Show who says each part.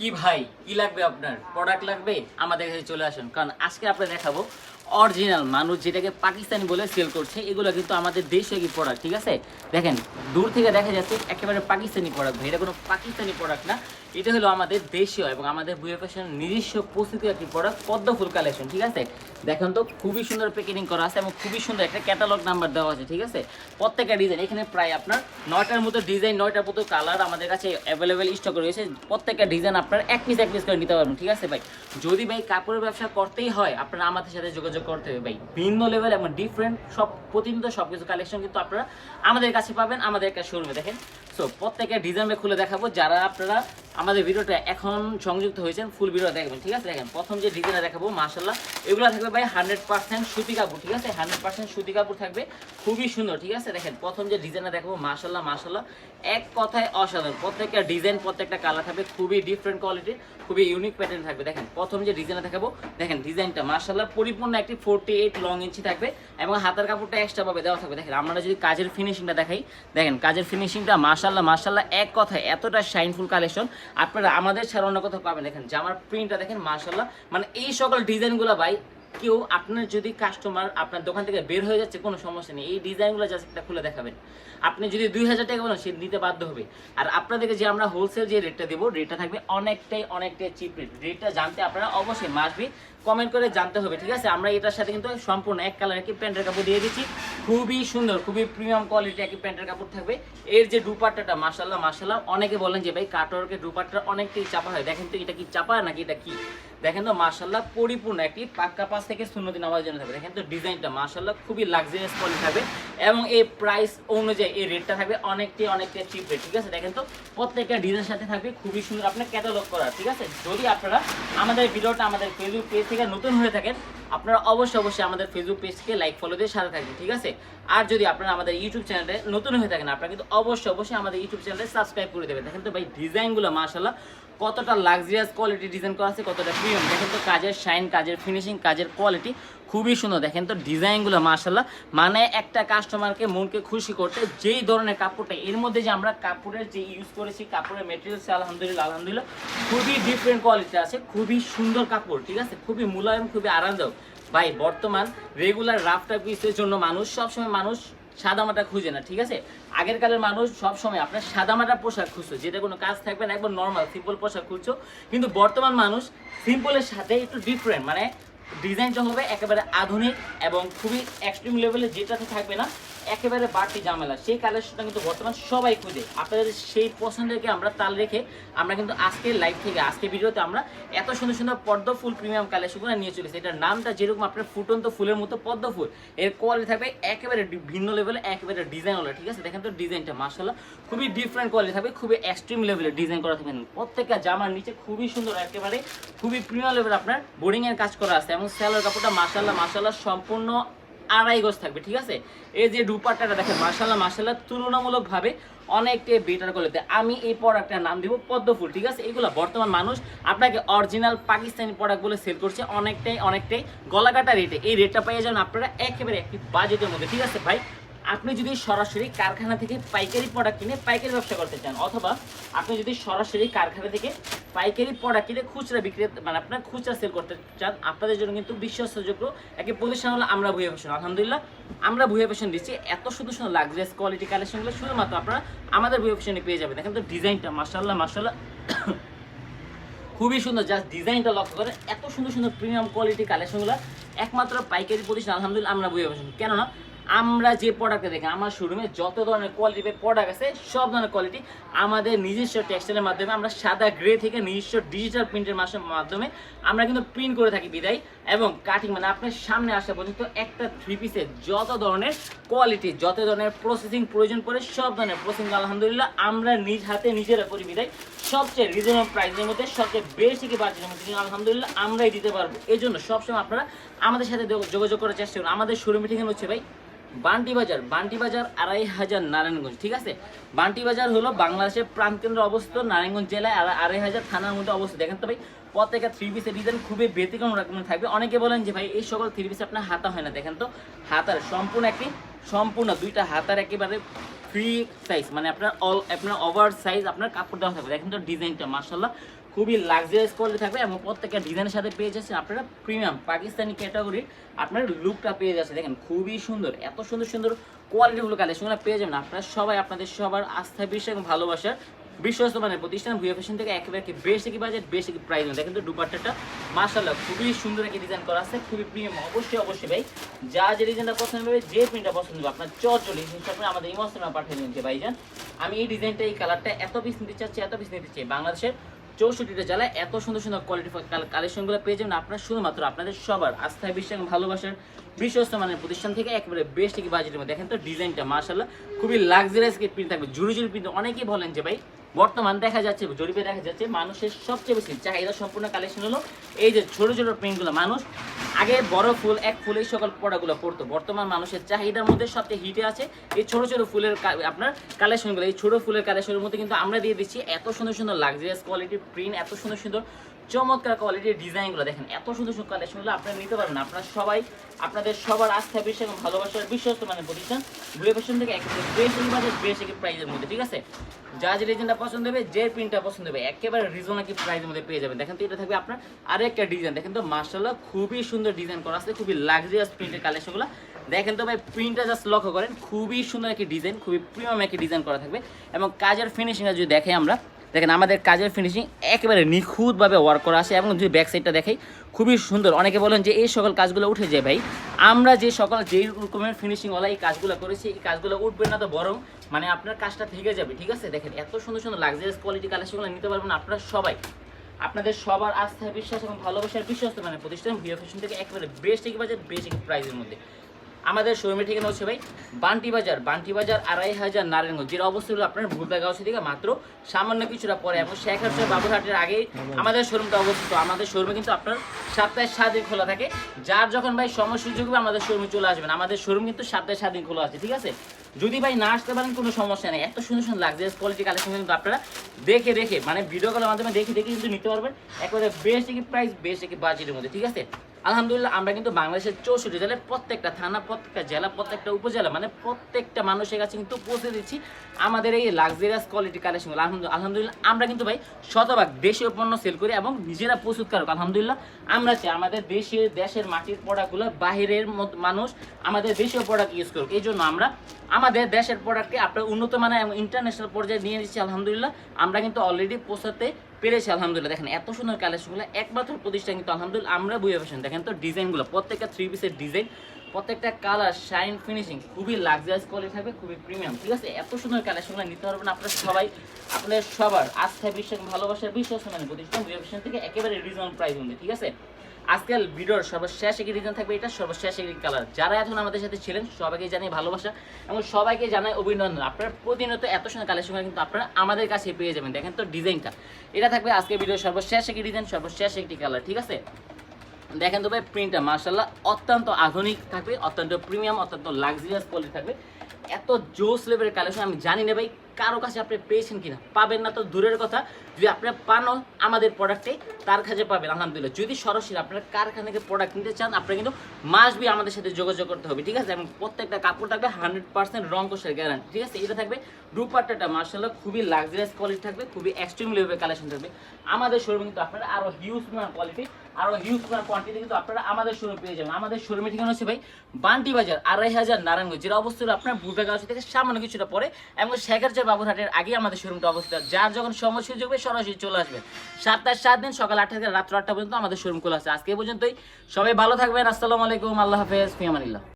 Speaker 1: কি ভাই? কি লাগবে আপনার? প্রোডাক্ট লাগবে? আমাদের কাছে চলে আসুন। কারণ আজকে আপনাকে দেখাবো অরিজিনাল মানুষ যেটাকে পাকিস্তানি বলে সেল করছে, এগুলো কিন্তু আমাদের দেশীয় কি প্রোডাক্ট ঠিক আছে? দেখেন, দূর থেকে দেখা যাচ্ছে একেবারে পাকিস্তানি প্রোডাক্ট ভাই, এটা কোনো পাকিস্তানি প্রোডাক্ট না, এটা হলো আমাদের দেশীয় এবং আমাদের বুয়ে ফ্যাশন নিজস্ব প্রস্তুতি একটি প্রোডাক্ট পদ্ম ফুল কালেকশন ঠিক আছে? দেখেন তো, খুবই সুন্দর প্যাকেজিং করা আছে এবং খুবই সুন্দর একটা ক্যাটালগ নাম্বার দেওয়া আছে, ঠিক আছে? প্রত্যেকটা ডিজাইন এখানে প্রায় আপনার নয়টার মতো ডিজাইন নয়টার মতো কালার আমাদের কাছে অ্যাভেলেবেল স্টক রয়েছে, প্রত্যেকটা ডিজাইন আপনার এক পিস এক পিস করে নিতে পারবেন, ঠিক আছে ভাই? যদি ভাই কাপড়ের ব্যবসা করতেই হয়, আপনারা আমাদের সাথে যোগাযোগ করতে হবে, ভাই। ভিন্ন লেভেল এবং ডিফারেন্ট সব প্রতিনিয়ত সব কিছু কালেকশন কিন্তু আপনারা আমাদের কাছে পাবেন, আমাদের একটা শোরুমে দেখেন। সো প্রত্যেকটা ডিজাইন খুলে দেখাবো। যারা আপনারা আমাদের ভিডিওটা এখন সংযুক্ত হয়েছেন ফুল ভিডিও দেখবেন, ঠিক আছে? দেখেন, প্রথম যে ডিজাইনটা দেখাবো মাশাল্লাহ এগুলো থাকবে ভাই হান্ড্রেড পার্সেন্ট সুতি কাপড়, ঠিক আছে? হান্ড্রেড পার্সেন্ট সুতি কাপড় থাকবে, খুবই সুন্দর, ঠিক আছে? দেখেন, প্রথম যে ডিজাইনটা দেখাবো মাশাল্লাহ মাশাল্লাহ এক কথায় অসাধারণ, প্রত্যেকটা ডিজাইন প্রত্যেকটা কালার থাকবে, খুবই ডিফারেন্ট কোয়ালিটির খুবই ইউনিক প্যাটার্ন থাকবে, দেখেন। প্রথম যে ডিজাইনটা দেখাবো, দেখেন ডিজাইনটা মাশাল্লাহ পরিপূর্ণ একটি ফোরটি এইট লং ইঞ্চি থাকবে এবং হাতের কাপড়টা এক্সট্রা ভাবে দেওয়া থাকবে। দেখেন, আমরা যদি কাজের ফিনিশিংটা দেখাই, দেখেন, কাজের ফিনিশিংটা মার্শাল্লাহ মার্শাল্লাহ এক কথায় এতটা শাইনফুল কালেকশন আপনারা আমাদের ছাড়া অন্য কোথাও পাবেন। দেখেন, জামার প্রিন্টটা দেখেন মার্শাল্লাহ মানে এই সকল ডিজাইনগুলো ভাই কেউ আপনার যদি কাস্টমার আপনার দোকান থেকে বের হয়ে যাচ্ছে, কোনো সমস্যা নেই। এই ডিজাইনগুলো জাস্ট একটা খুলে দেখাবেন। আপনি যদি দুই হাজার টাকা বলেন, সে নিতে বাধ্য হবে। আর আপনাদেরকে যে আমরা হোলসেল যে রেটটা দেবো রেটটা থাকবে অনেকটাই অনেকটাই চিপ রেট রেটটা জানতে আপনারা অবশ্যই মাসবি কমেন্ট করে জানতে হবে, ঠিক আছে? আমরা এটার সাথে কিন্তু সম্পূর্ণ এক কালার একই প্যান্টের কাপড় দিয়ে দিচ্ছি। খুবই সুন্দর, খুবই প্রিমিয়াম কোয়ালিটি একই প্যান্টের কাপড় থাকবে। এর যে দুপাট্টাটা মাসাল্লাহ মাসাল্লাহ অনেকে বলেন যে, ভাই কাটোয়ারকে দুপাট্টা অনেকটাই চাপা হয়। দেখেন তো এটা কি চাপা নাকি এটা কি? দেখেন তো মাসাল্লাহ পরিপূর্ণ একটি পাক্কা পাশ থেকে শূন্য দিন আমাদের জন্য থাকবে। দেখেন তো ডিজাইনটা মাসাল্লাহ খুবই লাক্সারিয়াস কোয়ালিটি থাকবে এবং এই প্রাইস অনুযায়ী এই রেটটা থাকবে অনেকটি অনেকটা চিপ রেট ঠিক আছে? দেখেন তো প্রত্যেকটা ডিজাইনের সাথে থাকবে, খুবই সুন্দর আপনার ক্যাটালগ করা, ঠিক আছে? যদি আপনারা আমাদের ভিডিওটা আমাদের ফেসবুক পেজ থেকে নতুন হয়ে থাকেন আপনারা অবশ্যই অবশ্যই আমাদের ফেসবুক পেজকে লাইক ফলো দিয়ে সাথে থাকবেন, ঠিক আছে? আর যদি আপনারা আমাদের ইউটিউব চ্যানেলে নতুন হয়ে থাকেন, আপনারা কিন্তু অবশ্যই অবশ্যই আমাদের ইউটিউব চ্যানেলে সাবস্ক্রাইব করে দেবেন। দেখেন তো ভাই ডিজাইনগুলো মাশাল্লাহ কতটা লাক্সারিয়াস কোয়ালিটি ডিজাইন করা আছে, কতটা প্রিমিয়াম দেখেন তো কাজের শাইন কাজের ফিনিশিং কাজের কোয়ালিটি খুবই সুন্দর। দেখেন তো ডিজাইনগুলো মাশাল্লাহ মানে একটা কাস্টমারকে মনকে খুশি করতে যেই ধরনের কাপড়টা, এর মধ্যে যে আমরা কাপড়ের যে ইউজ করেছি, কাপড়ের মেটেরিয়ালস আলহামদুলিল্লাহ আলহামদুলিল্লাহ, খুবই ডিফারেন্ট কোয়ালিটি আছে, খুবই সুন্দর কাপড়, ঠিক আছে? খুবই মুলায়ম, খুবই আরামদায়ক। ভাই, বর্তমান রেগুলার রাফটা পিসের জন্য মানুষ সবসময় মানুষ সাদামাটা খুঁজে না, ঠিক আছে? আগের কালের মানুষ সব সময় আপনার সাদামাটা পোশাক খুঁজছো যেটা কোনো কাজ থাকবে না একবার নর্মাল সিম্পল পোশাক খুঁজছো। কিন্তু বর্তমান মানুষ সিম্পলের সাথে একটু ডিফারেন্ট মানে ডিজাইনটা হবে একেবারে আধুনিক এবং খুবই এক্সট্রিম লেভেলে যেটাতে থাকবে না। একেবারে বাড়তি ঝামেলা। সেই কালেকশনটা কিন্তু বর্তমান সবাই খুঁজে। আপনাদের সেই পছন্দকে আমরা তাল রেখে আমরা কিন্তু আজকের লাইভ থেকে, আজকে ভিডিওতে আমরা এত সুন্দর সুন্দর পদ্ম ফুল প্রিমিয়াম কালেকশনগুলো নিয়ে চলেছি। এটার নামটা যেরকম আপনার ফুটন্ত ফুলের মতো পদ্ম ফুল, এর কোয়ালিটি থাকবে একেবারে ভিন্ন লেভেলে একেবারে ডিজাইন হলো, ঠিক আছে? দেখেন তো ডিজাইনটা মাসাল্লাহ খুবই ডিফারেন্ট কোয়ালিটি থাকবে, খুবই এক্সট্রিম লেভেলের ডিজাইন করা থাকবে। প্রত্যেকটা জামার নিচে খুবই সুন্দর, একেবারে খুবই প্রিমিয়াম লেভেল আপনার বোর্ডিং এর কাজ করা আছে। এবং স্যালোর কাপড়টা মাসাল্লাহ মাসাল্লাহ সম্পূর্ণ আড়াই গজ থাকবে, ঠিক আছে? এই যে দুপাট্টাটা দেখেন মাসাল্লাহ মাসাল্লাহ তুলনামূলকভাবে অনেকটাই বেটার দেয় আমি এই প্রোডাক্টের নাম দিব পদ্মফুল, ঠিক আছে? এগুলো বর্তমান মানুষ আপনাকে অরিজিনাল পাকিস্তানি প্রোডাক্ট বলে সেল করছে অনেকটাই অনেকটাই গলাকাটা রেটে এই রেটটা পেয়ে যাবেন আপনারা একেবারে একটি বাজেটের মধ্যে, ঠিক আছে ভাই? আপনি যদি সরাসরি কারখানা থেকে পাইকারি প্রোডাক্ট কিনে পাইকারি ব্যবসা করতে চান, অথবা আপনি যদি সরাসরি কারখানা থেকে পাইকারি প্রোডাক্ট খুচরা বিক্রি মানে আপনার খুচরা সেল করতে চান, আপনাদের জন্য কিন্তু বিশ্বাসযোগ্য একটি প্রতিষ্ঠান হলো আমরা ভুয়ে ফ্যাশন আলহামদুলিল্লাহ, আমরা ভুয়ে ফ্যাশন দিচ্ছি। এত সুন্দর সুন্দর লাক্সারিয়াস কোয়ালিটি কালেকশনগুলো শুধুমাত্র আপনারা আমাদের ভুয়ে ফ্যাশনে পেয়ে যাবেন। দেখেন তো ডিজাইনটা মাসাল্লাহ মাসাল্লাহ খুবই সুন্দর জাস্ট ডিজাইনটা লক্ষ্য করেন, এত সুন্দর সুন্দর প্রিমিয়াম কোয়ালিটি কালেকশনগুলো একমাত্র পাইকারি প্রতিষ্ঠান, আলহামদুলিল্লাহ, আমরা বুঝে পাচ্ছি কেননা আমরা যে প্রোডাক্টে দেখি, আমার শোরুমে যত ধরনের কোয়ালিটি প্রোডাক্ট আছে, সব ধরনের কোয়ালিটি আমাদের নিজস্ব টেক্সটাইলের মাধ্যমে, আমরা সাদা গ্রে থেকে নিজস্ব ডিজিটাল প্রিন্টের মাধ্যমে আমরা কিন্তু প্রিন্ট করে থাকি বিদায়। এবং কাটিং মানে আপনার সামনে আসা পর্যন্ত একটা থ্রি পিসের যত ধরনের কোয়ালিটি যত ধরনের প্রসেসিং প্রয়োজন পড়ে, সব ধরনের প্রসেসিং আলহামদুলিল্লাহ আমরা নিজ হাতে নিজেরা করি বিদায়। সবচেয়ে রিজনেবল প্রাইসের মধ্যে, সবচেয়ে বেশি কি বাজেটের মধ্যে কিন্তু আলহামদুলিল্লাহ আমরাই দিতে পারব। এই জন্য সবসময় আপনারা আমাদের সাথে যোগ- যোগাযোগ করার চেষ্টা করুন। আমাদের শোরুমে ঠিকানা হচ্ছে ভাই বান্টি বাজার বান্টি বাজার আড়াই হাজার নারায়ণগঞ্জ, ঠিক আছে? বান্টি বাজার হলো বাংলাদেশের প্রাণকেন্দ্র অবস্থিত নারায়ণগঞ্জ জেলায় আড়াই হাজার থানার মধ্যে অবস্থিত। দেখেন তো ভাই প্রত্যেকটা থ্রি পিসের ডিজাইন খুবই ব্যতিক্রম রকমের থাকবে। অনেকে বলেন যে ভাই, এই সকল থ্রি পিস আপনার হাতা হয় না। দেখেন তো, হাতার সম্পূর্ণ একটি, সম্পূর্ণ দুইটা হাতার একেবারে ফ্রি সাইজ মানে আপনার অল আপনার ওভার সাইজ আপনার কাপড় দেওয়া থাকবে। দেখেন তো ডিজাইনটা মার্শাল্লাহ খুবই লাক্সারিয়াস কোয়ালিটি থাকবে এবং প্রত্যেকটা ডিজাইনের সাথে পেয়ে যাচ্ছেন আপনারা প্রিমিয়াম পাকিস্তানি ক্যাটাগরির আপনার লুকটা পেয়ে যাচ্ছে দেখেন, খুবই সুন্দর, এত সুন্দর সুন্দর কোয়ালিটিগুলো কালেকশনগুলো পেয়ে যাবেন। আপনারা সবাই আপনাদের সবার আস্থা, বিশ্বাস এবং ভালোবাসার বিশ্বস্ত মানের প্রতিষ্ঠান ভুয়া ফ্যাশন থেকে একেবারে বেশ কি বাজেট বেশ কি প্রাইস দেখেন তো দুপাট্টাটা, মাশাআল্লাহ, খুবই সুন্দর একটি ডিজাইন করা আছে, খুবই প্রিমিয়াম অবশ্যই অবশ্যই ভাই। যা যে ডিজাইনটা পছন্দ হবে, যে প্রিন্টটা পছন্দ হবে, আপনার চট চলে হিসাবে আমাদের ইমোশনাল পাঠিয়ে দিন ভাইজান। আমি এই ডিজাইনটা এই কালারটা এত পিস নিতে চাচ্ছি, এত পিস নিতে চাই। বাংলাদেশের চৌষট্টিটা জেলায় এত সুন্দর সুন্দর কোয়ালিটি কালেকশনগুলো পেয়ে যাবেন। আপনার শুধুমাত্র আপনাদের সবার আস্থায়, বিশ্বাস ভালোবাসার বিশ্বস্ত মানের প্রতিষ্ঠান থেকে একেবারে বেস্ট কি বাজেটের মধ্যে। দেখেন তো ডিজাইনটা মার্শাল্লাহ খুবই লাক্সারিয়াস প্রিন্ট থাকবে। জুড়ি জুড়ি প্রিন্ট অনেকেই বলেন যে, ভাই, বর্তমান দেখা যাচ্ছে, জরিপে দেখা যাচ্ছে মানুষের সবচেয়ে বেশি চাহিদা সম্পূর্ণ কালেকশন হলো এই যে ছোট ছোট প্রিন্টগুলো মানুষ আগে বড় ফুল, এক ফুল এই সকল পড়াগুলো পড়তো বর্তমান মানুষের চাহিদার মধ্যে সবচেয়ে হিটে আছে এই ছোট ছোট ফুলের আপনার কালেকশনগুলো এই ছোট ফুলের কালেকশনের মধ্যে কিন্তু আমরা দিয়ে দিচ্ছি এত সুন্দর সুন্দর লাক্সারিয়াস কোয়ালিটির প্রিন্ট এত সুন্দর সুন্দর চমৎকার কোয়ালিটির ডিজাইনগুলো দেখেন, এত সুন্দর সুন্দর কালেকশনগুলো আপনারা নিতে পারবেন আপনারা সবাই, আপনাদের সবার আস্থা, বিশ্বাস এবং ভালোবাসার বিশ্বস্ত মানে প্রতিষ্ঠান ফ্যাশন থেকে একেবারে বেশি বাজেট বেশি প্রাইজের মধ্যে, ঠিক আছে? যা যে ডিজাইনটা পছন্দ হবে, যে প্রিন্টটা পছন্দ হবে, একেবারে রিজনেবল প্রাইজের মধ্যে পেয়ে যাবেন। দেখেন তো, এটা থাকবে আপনার আরেকটা ডিজাইন দেখেন তো মার্শাল্লাহ খুবই সুন্দর ডিজাইন করা আছে, খুবই লাক্সারিয়াস প্রিন্টের কালেকশনগুলো দেখেন তো, ভাই প্রিন্টটা জাস্ট লক্ষ্য করেন, খুবই সুন্দর একটি ডিজাইন খুবই প্রিমিয়াম একটি ডিজাইন করা থাকবে। এবং কাজের ফিনিশিংটা যদি দেখে আমরা দেখেন আমাদের কাজের ফিনিশিং একেবারে নিখুঁতভাবে ওয়ার্ক করা আছে এবং যদি ব্যাক সাইডটা দেখাই, খুবই সুন্দর। অনেকে বলেন যে এই সকল কাজগুলো উঠে যায় ভাই। আমরা যে সকল যেই রকমের ফিনিশিংওয়ালা এই কাজগুলো করেছি, এই কাজগুলো উঠবে না তো বরং মানে আপনার কাজটা থেকে যাবে, ঠিক আছে? দেখেন এত সুন্দর সুন্দর লাক্সারিয়াস কোয়ালিটি কালেকশনগুলো নিতে পারবেন আপনারা সবাই। আপনাদের সবার আস্থা, বিশ্বাস এবং ভালোবাসার বিশ্বাস মানে প্রতিষ্ঠান ভিও ফ্যাশন থেকে একেবারে বেস্ট একই বাজার বেস্ট একই প্রাইসের মধ্যে। আমাদের শোরুমের ঠিকানা হচ্ছে ভাই বান্টি বাজার বান্টি বাজার আড়াই হাজার নারায়ণগঞ্জ। যেটা অবস্থা হলো আপনার ভুলবাগাঁও থেকে মাত্র সামান্য কিছুটা পরে এবং শেখ হাসিনা বাবুরহাটের আগেই আমাদের শোরুমটা অবস্থিত। আমাদের শোরুমে কিন্তু আপনার সপ্তাহে সাত দিন খোলা থাকে। যার যখন ভাই সময় সুযোগ হবে, আমাদের শোরুমে চলে আসবেন। আমাদের শোরুম কিন্তু সপ্তাহে সাত দিন খোলা আছে, ঠিক আছে? যদি ভাই না আসতে পারেন, কোনো সমস্যা নেই। এত সুন্দর সুন্দর লাক্সারিয়াস কোয়ালিটি কালেকশন কিন্তু আপনারা দেখে দেখে মানে ভিডিও কলের মাধ্যমে দেখে দেখে কিন্তু নিতে পারবেন। একবারে বেস্ট একই প্রাইস বেস্ট একই বাজেটের মধ্যে, ঠিক আছে? আলহামদুলিল্লাহ, আমরা কিন্তু বাংলাদেশের চৌষট্টি জেলার প্রত্যেকটা থানা, প্রত্যেকটা জেলা, প্রত্যেকটা উপজেলা মানে প্রত্যেকটা মানুষের কাছে কিন্তু পৌঁছে দিচ্ছি আমাদের এই লাক্সারিয়াস কোয়ালিটি কালেকশন আলহামদুলিল্লাহ, আমরা কিন্তু ভাই শতভাগ দেশীয় পণ্য সেল করি এবং নিজেরা প্রস্তুত প্রস্তুতকারক আলহামদুলিল্লাহ, আমরা চাই আমাদের দেশের দেশের মাটির প্রোডাক্টগুলো বাহিরের মানুষ আমাদের দেশীয় প্রোডাক্ট ইউজ করুক। এই জন্য আমরা আমাদের দেশের প্রোডাক্টকে আপনার উন্নত মানের এবং ইন্টারন্যাশনাল পর্যায়ে নিয়ে দিচ্ছি আলহামদুলিল্লাহ, আমরা কিন্তু অলরেডি পৌঁছাতে পেরেছি, আলহামদুলিল্লাহ। দেখেন, এত সুন্দর কালেকশনগুলো একমাত্র প্রতিষ্ঠান কিন্তু, আলহামদুলিল্লাহ, আমরা বুঝে পেছেন দেখেন তো ডিজাইনগুলো, প্রত্যেকটা থ্রি পিসের ডিজাইন প্রত্যেকটা কালার শাইন ফিনিশিং খুবই লাক্সারিয়াস কোয়ালিটি থাকবে, খুবই প্রিমিয়াম ঠিক আছে? এত সুন্দর কালেকশনগুলো নিতে পারবেন আপনার সবাই, আপনাদের সবার, আস্থা, বিশ্বাস ভালোবাসার বিশ্বাস মানে প্রতিষ্ঠান, বুঝে পেছেন থেকে একেবারে রিজনেবল প্রাইস হবে ঠিক আছে? আজকাল ভিডিওর সর্বশেষ একটি ডিজাইন থাকবে এটা, সর্বশেষ একটি কালার যারা এখন আমাদের সাথে ছিলেন, সবাইকে জানাই ভালোবাসা এবং সবাইকে জানাই অভিনন্দন। আপনারা প্রতিনিয়ত এত সুন্দর কালেকশন কিন্তু আপনারা আমাদের কাছে পেয়ে যাবেন। দেখেন তো ডিজাইনটা। এটা থাকবে আজকে ভিডিওর সর্বশেষ একটি ডিজাইন সর্বশেষ একটি কালার ঠিক আছে? দেখেন তো ভাই প্রিন্টটা মার্শাল্লাহ অত্যন্ত আধুনিক থাকবে, অত্যন্ত প্রিমিয়াম অত্যন্ত লাক্সারিয়াস কোয়ালিটি থাকবে। এত জোস লেভেলের কালেকশন আমি জানি না ভাই। কারও কাছে আপনি পেয়েছেন কিনা? পাবেন না তো দূরের কথা। যদি আপনার পানও আমাদের প্রোডাক্টে তার কাছে পাবেন, আলহামদুলিল্লাহ। যদি সরাসরি আপনার কারখানা থেকে প্রোডাক্ট নিতে চান আপনার কিন্তু মাস বি আমাদের সাথে যোগাযোগ করতে হবে, ঠিক আছে? এবং প্রত্যেকটা কাপড় থাকবে হান্ড্রেড পার্সেন্ট রং কোষের গ্যারান্টি ঠিক আছে? এটা থাকবে দুপাট্টাটা মার্শাল্লাহ খুবই লাক্সারিয়াস কোয়ালিটি থাকবে, খুবই এক্সট্রিম লেভেলের কালেকশন থাকবে। আমাদের শোরুমে কিন্তু আপনারা আরও হিউজ কোয়ালিটি আরও হিউজ কোয়ান্টিটি কিন্তু আপনারা আমাদের শোরুম পেয়ে যাবেন। আমাদের শোরুমে ঠিকানা হচ্ছে ভাই বান্টি বাজার, আড়াই হাজার নারায়ণগঞ্জ, যেটা অবস্থিত আপনার বুলবাগাঁও থেকে সামান্য কিছুটা পরে এবং শেখারচার বাবুরহাটের আগে আমাদের শোরুমটা অবস্থিত। যার যখন সময় সুযোগ হবে সরাসরি চলে আসবেন সাতটার সাত দিন, সকাল আটটা থেকে রাত্র আটটা পর্যন্ত আমাদের শোরুম খোলা আছে। আজকে পর্যন্তই। সবাই ভালো থাকবেন। আসসালামু আলাইকুম। আল্লাহ হাফেজ। ফিয়ামানিল্লাহ।